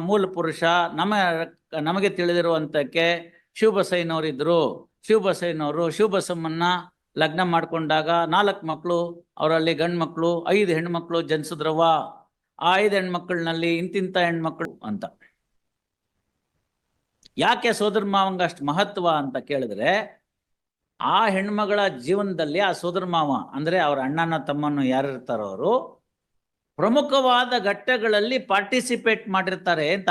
ಮೂಲ ಪುರುಷ ನಮ್ಮ ನಮಗೆ ತಿಳಿದಿರುವಂತಕ್ಕೆ ಶಿವಬಸಯ್ಯನವರಿದ್ರು ಶಿವಬಸಯ್ಯನವರು ಶಿವಬಸಮ್ಮನ್ನ ಲಗ್ನ ಮಾಡ್ಕೊಂಡಾಗ ನಾಲ್ಕು ಮಕ್ಕಳು ಅವರಲ್ಲಿ ಗಂಡು ಮಕ್ಕಳು ಐದು ಹೆಣ್ಮಕ್ಳು ಜನಿಸಿದ್ರವ ಆ ಐದು ಹೆಣ್ಮಕ್ಳನಲ್ಲಿ ಇಂತಿಂತ ಹೆಣ್ಮಕ್ಳು ಅಂತ. ಯಾಕೆ ಸೋದರ ಮಾವಂಗ ಅಷ್ಟು ಮಹತ್ವ ಅಂತ ಕೇಳಿದ್ರೆ, ಆ ಹೆಣ್ಮಗಳ ಜೀವನದಲ್ಲಿ ಆ ಸೋದರ ಮಾವ, ಅಂದ್ರೆ ಅವ್ರ ಅಣ್ಣನ ತಮ್ಮನ್ನು ಯಾರಿರ್ತಾರೋ ಅವರು ಪ್ರಮುಖವಾದ ಘಟ್ಟಗಳಲ್ಲಿ ಪಾರ್ಟಿಸಿಪೇಟ್ ಮಾಡಿರ್ತಾರೆ ಅಂತ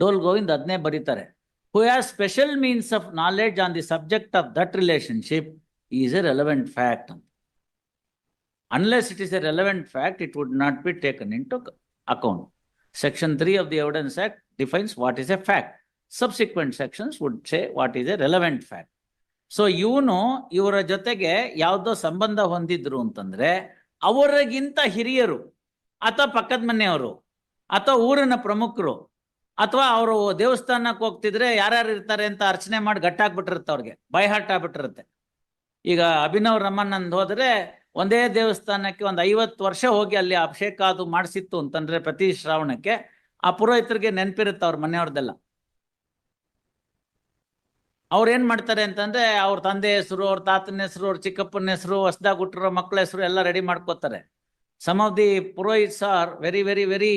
ಡೋಲ್ ಗೋವಿಂದ್ ಅದನ್ನೇ ಬರೀತಾರೆ. Who has special means of knowledge on the subject of that relationship is a relevant fact ಅಂತ unless it is a relevant fact it would not be taken into account section three of the evidence act defines what is a fact subsequent sections would say what is a relevant fact so ಇವನು ಇವರ ಜೊತೆಗೆ ಯಾವುದೋ ಸಂಬಂಧ ಹೊಂದಿದ್ರು ಅಂತಂದ್ರೆ ಅವರಿಗಿಂತ ಹಿರಿಯರು. ಅಥವಾ ಪಕ್ಕದ ಮನೆಯವರು, ಅಥವಾ ಊರಿನ ಪ್ರಮುಖರು, ಅಥವಾ ಅವರು ದೇವಸ್ಥಾನಕ್ಕೆ ಹೋಗ್ತಿದ್ರೆ ಯಾರ್ಯಾರು ಇರ್ತಾರೆ ಅಂತ ಅರ್ಚನೆ ಮಾಡಿ ಗಟ್ಟಾಕ್ಬಿಟ್ಟಿರುತ್ತೆ ಅವ್ರಿಗೆ ಬೈಹಾಟ್ ಆಗ್ಬಿಟ್ಟಿರುತ್ತೆ. ಈಗ ಅಭಿನವ್ ರಮಣಂದ್ ಹೋದ್ರೆ ಒಂದೇ ದೇವಸ್ಥಾನಕ್ಕೆ ಒಂದು ಐವತ್ತು ವರ್ಷ ಹೋಗಿ ಅಲ್ಲಿ ಅಭಿಷೇಕ ಅದು ಮಾಡಿಸಿತ್ತು ಅಂತಂದ್ರೆ ಪ್ರತಿ ಶ್ರಾವಣಕ್ಕೆ, ಆ ಪುರೋಹಿತರಿಗೆ ನೆನಪಿರುತ್ತೆ ಅವ್ರ ಮನೆಯವ್ರದ್ದೆಲ್ಲ ಅವ್ರು ಏನ್ ಮಾಡ್ತಾರೆ ಅಂತಂದ್ರೆ ಅವ್ರ ತಂದೆ ಹೆಸರು, ಅವ್ರ ತಾತನ ಹೆಸರು, ಅವ್ರ ಚಿಕ್ಕಪ್ಪನ ಹೆಸರು, ಹೊಸದಾಗಿ ಹುಟ್ಟಿರೋ ಮಕ್ಕಳ ಹೆಸರು ಎಲ್ಲ ರೆಡಿ ಮಾಡ್ಕೋತಾರೆ. Some of the purohits are very very very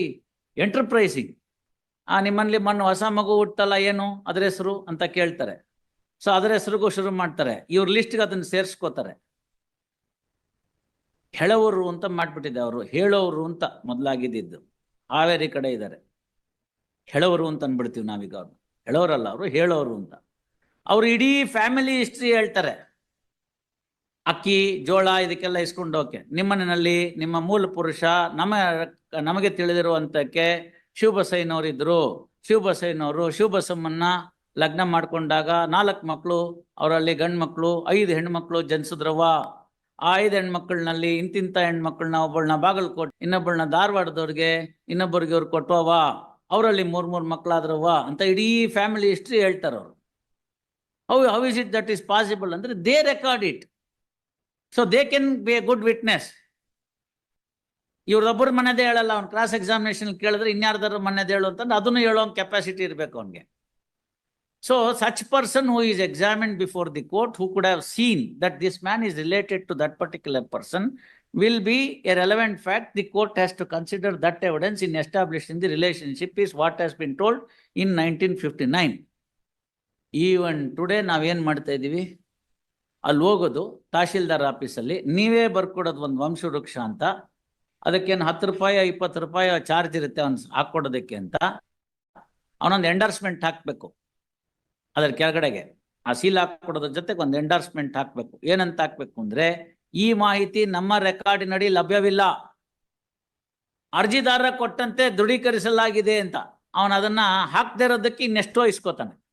enterprising ಆ, ನಿಮ್ಮಲ್ಲಿ ಮಣ್ಣು ಹೊಸ ಮಗು ಹುಟ್ಟಲ್ಲ ಏನು? ಅದ್ರ ಹೆಸರು ಅಂತ ಕೇಳ್ತಾರೆ. ಸೊ ಅದರ ಹೆಸರಿಗೂ ಶುರು ಮಾಡ್ತಾರೆ. ಇವ್ರ ಲಿಸ್ಟ್ಗೆ ಅದನ್ನು ಸೇರಿಸ್ಕೋತಾರೆ. ಹೇಳೋರು ಅಂತ ಮಾಡ್ಬಿಟ್ಟಿದೆ ಅವರು. ಹೇಳೋರು ಅಂತ ಮೊದಲಾಗಿದ್ದು ಹಾವೇರಿ ಕಡೆ ಇದ್ದಾರೆ. ಹೇಳೋರು ಅಂತ ಅಂದ್ಬಿಡ್ತೀವಿ ನಾವೀಗ ಅವ್ರು ಹೇಳೋರಲ್ಲ ಅವರು, ಹೇಳೋರು ಅಂತ. ಅವ್ರು ಇಡೀ ಫ್ಯಾಮಿಲಿ ಹಿಸ್ಟ್ರಿ ಹೇಳ್ತಾರೆ. ಅಕ್ಕಿ, ಜೋಳ ಇದಕ್ಕೆಲ್ಲ ಇಸ್ಕೊಂಡು ಹೋಕೆ. ನಿಮ್ಮ ಮೂಲ ಪುರುಷ ನಮ್ಮ ನಮಗೆ ತಿಳಿದಿರುವಂತಕ್ಕೆ ಶಿವಬಸಯ್ಯನವರಿದ್ರು. ಶಿವಬಸಯ್ಯನವರು ಶಿವಬಸಮ್ಮನ್ನ ಲಗ್ನ ಮಾಡ್ಕೊಂಡಾಗ ನಾಲ್ಕು ಮಕ್ಕಳು ಅವರಲ್ಲಿ ಗಂಡು ಮಕ್ಕಳು ಐದು ಹೆಣ್ಮಕ್ಳು ಜನಿಸಿದ್ರವ ಆ ಐದು ಹೆಣ್ಮಕ್ಳನಲ್ಲಿ ಇಂತಿಂತ ಹೆಣ್ಮಕ್ಳನ್ನ ಒಬ್ಬಳನ್ನ ಬಾಗಲಕೋಟೆ, ಇನ್ನೊಬ್ಬಳನ್ನ ಧಾರವಾಡದವ್ರಿಗೆ, ಇನ್ನೊಬ್ಬರಿಗೆ ಅವ್ರು ಕೊಟ್ಟವ ಅವರಲ್ಲಿ ಮೂರ್ ಮೂರ್ ಮಕ್ಕಳಾದ್ರವ ಅಂತ ಇಡೀ ಫ್ಯಾಮಿಲಿ ಹಿಸ್ಟ್ರಿ ಹೇಳ್ತಾರೆ ಅವರು how how is it that is possible ಅಂದ್ರೆ they record it so they can be a good witness ಇವ್ರದೊಬ್ಬರು ಮನೆದೇ ಹೇಳಲ್ಲ ಅವ್ನು ಕ್ಲಾಸ್ ಎಕ್ಸಾಮಿನೇಷನ್ ಕೇಳಿದ್ರೆ ಇನ್ಯಾರ್ದಾರು ಮನೆದೇ ಹೇಳು ಅಂತಂದ್ರೆ ಅದನ್ನು ಹೇಳೋ ಕೆಪಾಸಿಟಿ ಇರಬೇಕು ಅವನಿಗೆ. So such person who is examine before the court who could have seen that this man is related to that particular person will be a relevant fact, the court has to consider that evidence in establishing the is what has been told in nineteen fifty nine even today ನಾವೇನ್ ಮಾಡ್ತಾ ಇದೀವಿ? ಅಲ್ಲಿ ಹೋಗೋದು ತಹಶೀಲ್ದಾರ್ ಆಫೀಸಲ್ಲಿ, ನೀವೇ ಬರ್ಕೊಡೋದು ಒಂದು ವಂಶ ವೃಕ್ಷ ಅಂತ, ಅದಕ್ಕೇನು ಹತ್ತು ರೂಪಾಯಿ, ಇಪ್ಪತ್ತು ರೂಪಾಯಿ ಚಾರ್ಜ್ ಇರುತ್ತೆ ಅವ್ನು ಹಾಕ್ಕೊಡೋದಕ್ಕೆ ಅಂತ ಅವನೊಂದು ಎಂಡರ್ಸ್ಮೆಂಟ್ ಹಾಕ್ಬೇಕು ಅದ್ರ ಕೆಳಗಡೆಗೆ. ಆ ಸೀಲ್ ಹಾಕ್ಕೊಡೋದ್ರ ಜೊತೆಗೆ ಒಂದು ಎಂಡರ್ಸ್ಮೆಂಟ್ ಹಾಕ್ಬೇಕು. ಏನಂತ ಹಾಕ್ಬೇಕು ಅಂದ್ರೆ, ಈ ಮಾಹಿತಿ ನಮ್ಮ ರೆಕಾರ್ಡಿನಡಿ ಲಭ್ಯವಿಲ್ಲ. ಅರ್ಜಿದಾರ ಕೊಟ್ಟಂತೆ ದೃಢೀಕರಿಸಲಾಗಿದೆ ಅಂತ. ಅವನು ಅದನ್ನ ಹಾಕದೇ ಇರೋದಕ್ಕೆ ಇನ್ನೆಷ್ಟೋ ಇಸ್ಕೋತಾನೆ.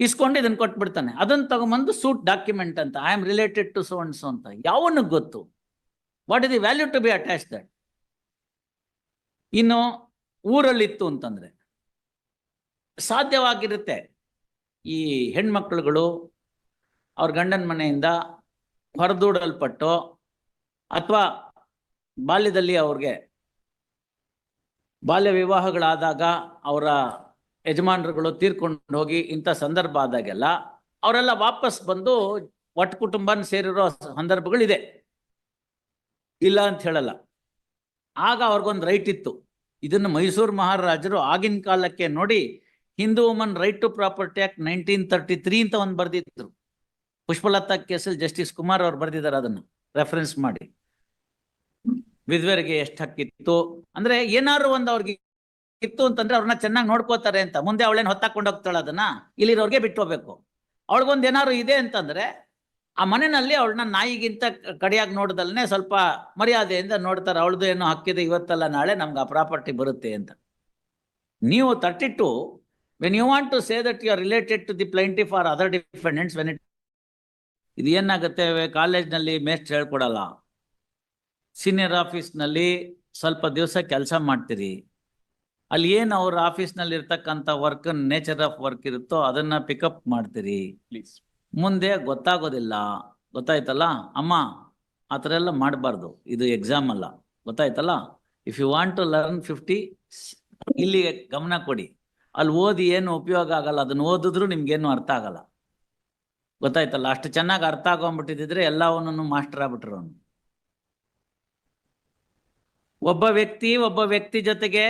ಇಸ್ಕೊಂಡು ಇದನ್ನ ಕೊಟ್ಬಿಡ್ತಾನೆ. ಅದನ್ನ ತಗೊಂಬಂದು ಸೂಟ್ ಡಾಕ್ಯುಮೆಂಟ್ ಅಂತ I am related to so and so ಅಂತ. ಯಾವನಿಗೆ ಗೊತ್ತು? What is the value to be attach that ಇನ್ನು ಊರಲ್ಲಿತ್ತು ಅಂತಂದ್ರೆ, ಸಾಧ್ಯವಾಗಿರುತ್ತೆ. ಈ ಹೆಣ್ಮಕ್ಳುಗಳು ಅವ್ರ ಗಂಡನ ಮನೆಯಿಂದ ಹೊರದೂಡಲ್ಪಟ್ಟು ಅಥವಾ ಬಾಲ್ಯದಲ್ಲಿ ಅವ್ರಿಗೆ ಬಾಲ್ಯ ವಿವಾಹಗಳಾದಾಗ ಅವರ ಯಜಮಾನರುಗಳು ತೀರ್ಕೊಂಡು ಹೋಗಿ ಇಂಥ ಸಂದರ್ಭ ಆದಾಗೆಲ್ಲ ಅವರೆಲ್ಲ ವಾಪಸ್ ಬಂದು ಒಟ್ಟು ಕುಟುಂಬನ ಸೇರಿರೋ ಸಂದರ್ಭಗಳಿದೆ. ಇಲ್ಲ ಅಂತ ಹೇಳಲ್ಲ. ಆಗ ಅವ್ರಿಗೊಂದು ರೈಟ್ ಇತ್ತು. ಇದನ್ನು ಮೈಸೂರು ಮಹಾರಾಜರು ಆಗಿನ ಕಾಲಕ್ಕೆ ನೋಡಿ Hindu woman right to property act nineteen thirty three ಅಂತ ಒಂದು ಬರ್ದಿದ್ರು. ಪುಷ್ಪಲತಾ ಕೇಸಲ್ಲಿ ಜಸ್ಟಿಸ್ ಕುಮಾರ್ ಅವ್ರು ಬರ್ದಿದ್ದಾರೆ ಅದನ್ನು ರೆಫರೆನ್ಸ್ ಮಾಡಿ. ವಿಧವೆರಿಗೆ ಎಷ್ಟು ಹಕ್ಕಿತ್ತು? ಅಂದ್ರೆ ಏನಾದ್ರು ಒಂದು ಅವ್ರಿಗೆ ಇತ್ತು ಅಂತಂದ್ರೆ ಅವ್ರನ್ನ ಚೆನ್ನಾಗಿ ನೋಡ್ಕೋತಾರೆ ಅಂತ. ಮುಂದೆ ಅವಳೇನ್ ಹೊತ್ತಾಕೊಂಡು ಹೋಗ್ತಾಳ ಅದನ್ನ? ಇಲ್ಲಿರೋರ್ಗೆ ಬಿಟ್ಟು ಹೋಗ್ಬೇಕು. ಅವಳಿಗೊಂದು ಏನಾದ್ರು ಇದೆ ಅಂತಂದ್ರೆ ಆ ಮನೆಯಲ್ಲಿ ಅವಳನ್ನ ನಾಯಿಗಿಂತ ಕಡಿಯಾಗಿ ನೋಡ್ದಲ್ನೆ ಸ್ವಲ್ಪ ಮರ್ಯಾದೆಯಿಂದ ನೋಡ್ತಾರೆ, ಅವಳದು ಏನೋ ಹಕ್ಕಿದೆ ಇವತ್ತಲ್ಲ, ನಾಳೆ ನಮ್ಗೆ ಆ ಪ್ರಾಪರ್ಟಿ ಬರುತ್ತೆ ಅಂತ. ನೀವು thirty two when you want to say that you are related to the plaintiff or other defendants when it ಇದು ಏನಾಗುತ್ತೆ? ಕಾಲೇಜ್ನಲ್ಲಿ ಮೇಸ್ಟ್ ಹೇಳ್ಕೊಡಲ್ಲ. ಸೀನಿಯರ್ ಆಫೀಸ್ನಲ್ಲಿ ಸ್ವಲ್ಪ ದಿವಸ ಕೆಲಸ ಮಾಡ್ತೀರಿ. ಅಲ್ಲಿ ಏನು ಅವ್ರ ಆಫೀಸ್ನಲ್ಲಿ ಇರ್ತಕ್ಕಂಥ ವರ್ಕ್ ನೇಚರ್ ಆಫ್ ವರ್ಕ್ ಇರುತ್ತೋ ಅದನ್ನ ಪಿಕಪ್ ಮಾಡ್ತೀರಿ. ಪ್ಲೀಸ್ ಮುಂದೆ ಗೊತ್ತಾಗೋದಿಲ್ಲ. ಗೊತ್ತಾಯ್ತಲ್ಲ? ಅಮ್ಮ ಆ ಥರ ಎಲ್ಲ ಮಾಡಬಾರ್ದು. ಇದು ಎಕ್ಸಾಮ್ ಅಲ್ಲ. ಗೊತ್ತಾಯ್ತಲ್ಲ? If you want to learn fifty ಇಲ್ಲಿ ಗಮನ ಕೊಡಿ. ಅಲ್ಲಿ ಓದಿ ಏನು ಉಪಯೋಗ ಆಗಲ್ಲ ಅದನ್ನ ಓದಿದ್ರು ನಿಮ್ಗೇನು ಅರ್ಥ ಆಗಲ್ಲ. ಗೊತ್ತಾಯ್ತಲ್ಲ? ಅಷ್ಟು ಚೆನ್ನಾಗಿ ಅರ್ಥ ಆಗೊಂಡ್ಬಿಟ್ಟಿದ್ರೆ ಎಲ್ಲವನ್ನೂ ಮಾಸ್ಟರ್ ಆಗ್ಬಿಟ್ರು ಅವನು ಒಬ್ಬ ವ್ಯಕ್ತಿ ಒಬ್ಬ ವ್ಯಕ್ತಿ ಜೊತೆಗೆ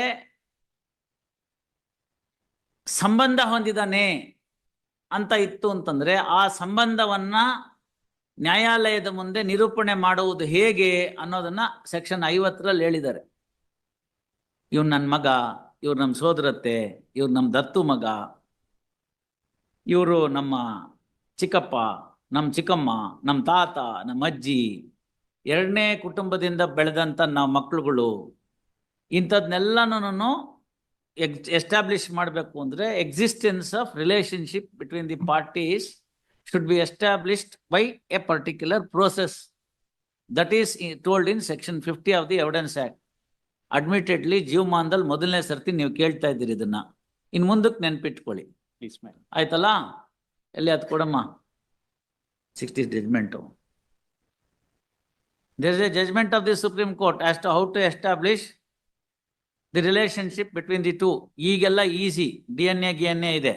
ಸಂಬಂಧ ಹೊಂದಿದಾನೆ ಅಂತ ಇತ್ತು ಅಂತಂದ್ರೆ ಆ ಸಂಬಂಧವನ್ನ ನ್ಯಾಯಾಲಯದ ಮುಂದೆ ನಿರೂಪಣೆ ಮಾಡುವುದು ಹೇಗೆ ಅನ್ನೋದನ್ನ ಸೆಕ್ಷನ್ ಐವತ್ತರಲ್ಲಿ ಹೇಳಿದ್ದಾರೆ. ಇವ್ರು ನನ್ನ ಮಗ, ಇವ್ರು ನಮ್ಮ ಸೋದರತ್ತೆ, ಇವ್ರು ನಮ್ಮ ದತ್ತು ಮಗ, ಇವರು ನಮ್ಮ ಚಿಕ್ಕಪ್ಪ ನಮ್ಮ ಚಿಕ್ಕಮ್ಮ ನಮ್ಮ ತಾತ ನಮ್ಮ ಅಜ್ಜಿ, ಎರಡನೇ ಕುಟುಂಬದಿಂದ ಬೆಳೆದಂಥ ನಾವು ಮಕ್ಕಳುಗಳು ಇಂಥದ್ನೆಲ್ಲನೂ ಎಗ್ ಎಸ್ಟಾಬ್ಲಿಷ್ ಮಾಡಬೇಕು ಅಂದರೆ existence of relationship between the parties should be established by a particular process that is told in section fifty of the evidence act admittedly ಜೀವಮಾನದಲ್ಲಿ ಮೊದಲನೇ ಸರ್ತಿ ನೀವು ಕೇಳ್ತಾ ಇದ್ದೀರಿ ಇದನ್ನು. ಇನ್ನು ಮುಂದಕ್ಕೆ ನೆನ್ಪಿಟ್ಕೊಳ್ಳಿ. ಆಯ್ತಲ್ಲ? ಎಲ್ಲಿ ಅದು ಕೊಡಮ್ಮ? Sixty judgement there is a judgement of the supreme court as to how to establish the relationship between the two ಈಗೆಲ್ಲ ಈಸಿ ಡಿ ಎನ್ ಎ ಗಿ ಎನ್ ಎ ಇದೆ.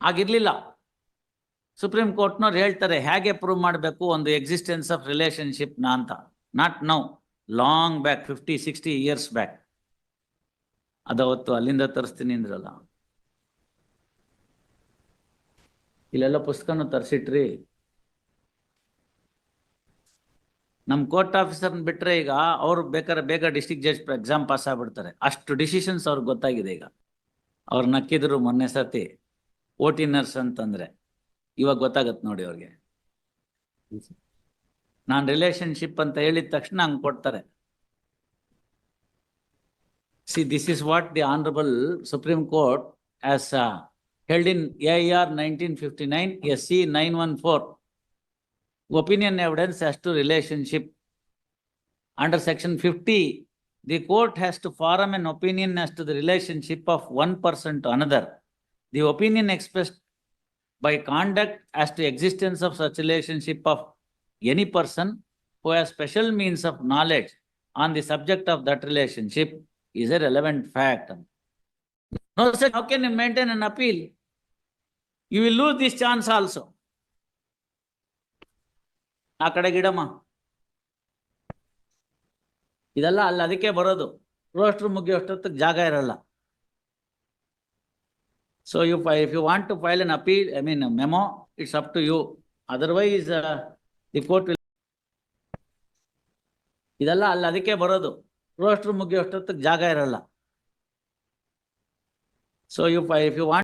ಆಗಿರ್ಲಿಲ್ಲ. ಸುಪ್ರೀಂ ಕೋರ್ಟ್ನವ್ರು ಹೇಳ್ತಾರೆ, ಹೇಗೆ ಪ್ರೂವ್ ಮಾಡಬೇಕು ಒಂದು ಎಕ್ಸಿಸ್ಟೆನ್ಸ್ ಆಫ್ ರಿಲೇಶನ್ಶಿಪ್ನ ಅಂತ? Not now long back fifty sixty years back ಅದವತ್ತು ಅಲ್ಲಿಂದ ತರಿಸ್ತೀನಿ ಅಂದ್ರಲ್ಲ. ಇಲ್ಲೆಲ್ಲ ಪುಸ್ತಕನೂ ತರಿಸಿಟ್ರಿ. ನಮ್ ಕೋರ್ಟ್ ಆಫೀಸರ್ನ ಬಿಟ್ಟರೆ ಈಗ ಅವ್ರು ಬೇಕಾದ್ರೆ ಬೇಗ ಡಿಸ್ಟಿಕ್ ಜಡ್ಜ್ ಎಕ್ಸಾಮ್ ಪಾಸ್ ಆಗ್ಬಿಡ್ತಾರೆ. ಅಷ್ಟು ಡಿಸಿಷನ್ಸ್ ಅವ್ರಿಗೆ ಗೊತ್ತಾಗಿದೆ ಈಗ. ಅವ್ರು ನಕ್ಕಿದ್ರು ಮೊನ್ನೆ ಸತಿ ಓಟಿ ನರ್ಸ್ ಅಂತಂದ್ರೆ. ಇವಾಗ ಗೊತ್ತಾಗತ್ತೆ ನೋಡಿ ಅವ್ರಿಗೆ. ನಾನು ರಿಲೇಶನ್ಶಿಪ್ ಅಂತ ಹೇಳಿದ ತಕ್ಷಣ ಹಂಗೆ ಕೊಡ್ತಾರೆ. See, this is what the honourable supreme court has held in AIR 1959 SC 914 opinion evidence as to relationship. Under section 50 the court has to form an opinion as to the relationship of one person to another. The opinion expressed by conduct as to existence of such relationship of any person who has special means of knowledge on the subject of that relationship is a relevant fact. No sir how can you maintain an appeal? You will lose this chance also. ಆ ಕಡೆ ಗಿಡಮ್ಮ. ಇದೆಲ್ಲ ಅಲ್ಲಿ ಅದಕ್ಕೆ ಬರೋದು. Roster ಮುಗಿಯೋಷ್ಟೊತ್ತಿಗೆ ಜಾಗ ಇರಲ್ಲ. So you fi if you want to file an appeal I mean memo it's up to you otherwise the court will ಇದೆಲ್ಲ ಅಲ್ಲಿ ಅದಕ್ಕೆ ಬರೋದು. ರೋಸ್ಟ್ರು ಮುಗಿಯೋಷ್ಟೊತ್ತಿಗೆ ಜಾಗ ಇರಲ್ಲ. So you fi if you want